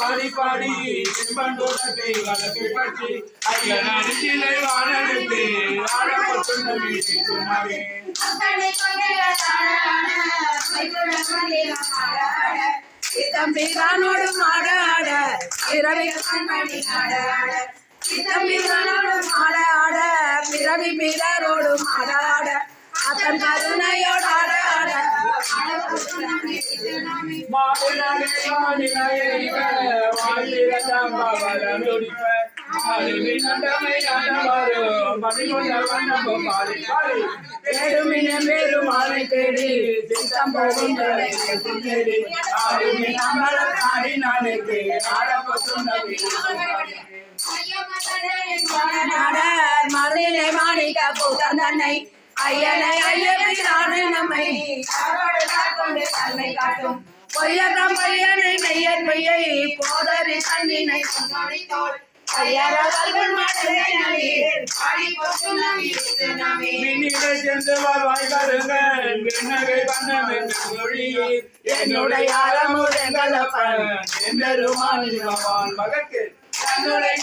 பாடி பாடி செம்பண்டோடத்தை வழக்கை பற்றி ஐயன் அடிச்சிலை வாழெடுத்து ஆடப்பட்டுள்ள பிறவி தம்பிரானோடு மாட பிறவி பிறரோடு மாடாட அத்தன் கருணையோடு மாடினாலே மாடினாயே தேடி சித்தம் தேடி, அருவி நம்பலம் நாடி நாளைக்கு ஆடப்பட்டுள்ள வீட்டுக்கு மாணிக்க பூதன் ஐயனை ஐயப்பிரான நம்மை. காக்கொண்டு தன்மை காட்டும். பொய்யகம் பொய்யனை மெய்யன் பொய்யை போதறி தன்னினை தோல். என்னுடைய அறமுறைகளப்பன், எம்பெருமான் மகற்கு தன்னுடைய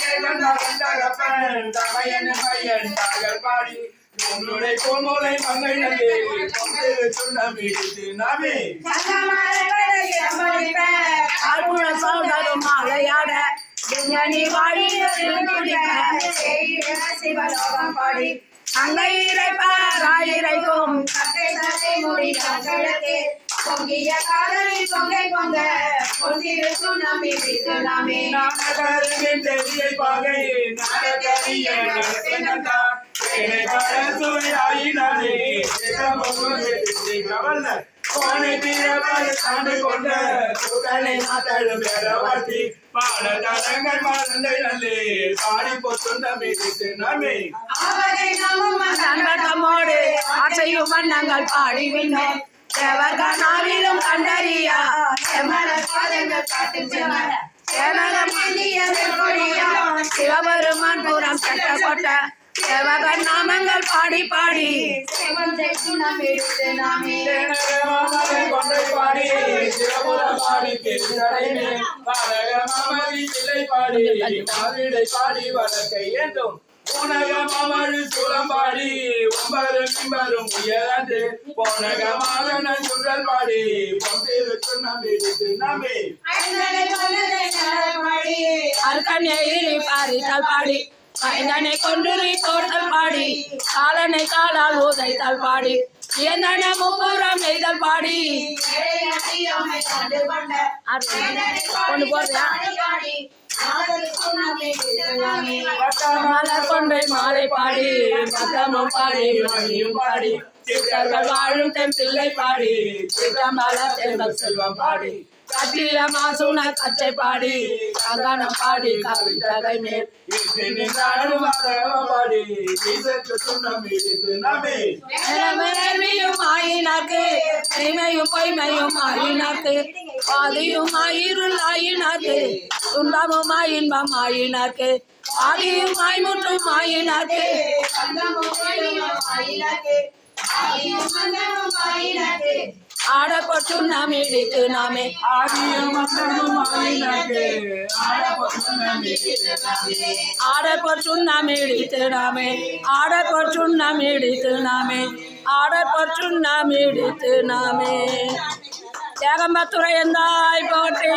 தமையன் பையன் பாடி உன்னுடைய பொன்முலை மங்கை பொங்கிரு சுண்ணம் இடித்து நாமே. சௌதரும் மாலையாட விஞ்ஞானி சிவலோகம் பாடி அங்கை இறைப்பார் ஆயிரைக்கும். கட்டை சட்டை முடி கட்டழகே பொங்கிய காதலி பொங்கை பொங்க பொங்கிருக்கும் நம்பி நாமே. நானகரின் தெரிய பாகை நாடகரிய நடத்தினதா என்னை கோனை தீரவர் சாண்டு கொண்ட பெறவாட்டி பாட மறந்தை நல்லே பாடி வண்ணங்கள் பாடி விண்ணோம். கண்டறியா செமர பாதங்கள் காட்டு செமர சிவபெருமான் பூரம் கட்ட கொட்ட தேவகன் நாமங்கள் பாடி பாடி. நம் எடுத்து நாமே. கொண்டை பாடி சிவபுரம் பாடி பெருந்தடைமே பாலக மாமதி பிள்ளை பாடி. மாவிடை பாடி வழக்கை என்றும் உனக மாமழு சூலம் பாடி. உம்பரும் இம்பரும் உயர்ந்து. போனக மாதன சுழல் பாடி. பொந்திருக்கு நம்பிடுத்து நம்பி அர்க்கனை பாரித்தால் பாடி. மைந்தனை கொன்றுரி தோற்றல் பாடி காலனை காலால் ஊதைத்தால் பாடி. இயந்தன முப்புறம் நெய்தல் பாடி. கொண்டு போறியா? மலர் கொண்டை மாலை பாடி மதமும் பாடி மணியும் பாடி. சித்தர்கள் வாழும் தென் பிள்ளை பாடி தென்பல் செல்வம் பாடி. கட்டில மாசுன கச்சை பாடி. கங்கணம் பாடி கவிதகை மேல். பாடி. ஆயினாக்கு மெய்மையும் பொய்மையும் ஆயினாக்கு ஆதியும் ஆயிருள் ஆயினாக்கு துன்பமும் இன்பம் ஆயினாக்கு ஆதியும் ஆய்முற்றும் ஆயினாக்கு ஆடப்பட்டு நாம் இடித்து நாமே. ஆடப்பட்டு நாம் இடித்து நாமே. ஆடப்பட்டு நாம் இடித்து நாமே. ஆடப்பட்டு நாம் இடித்து நாமே. ஏகம்பத்துறை எந்தாய் போற்றி.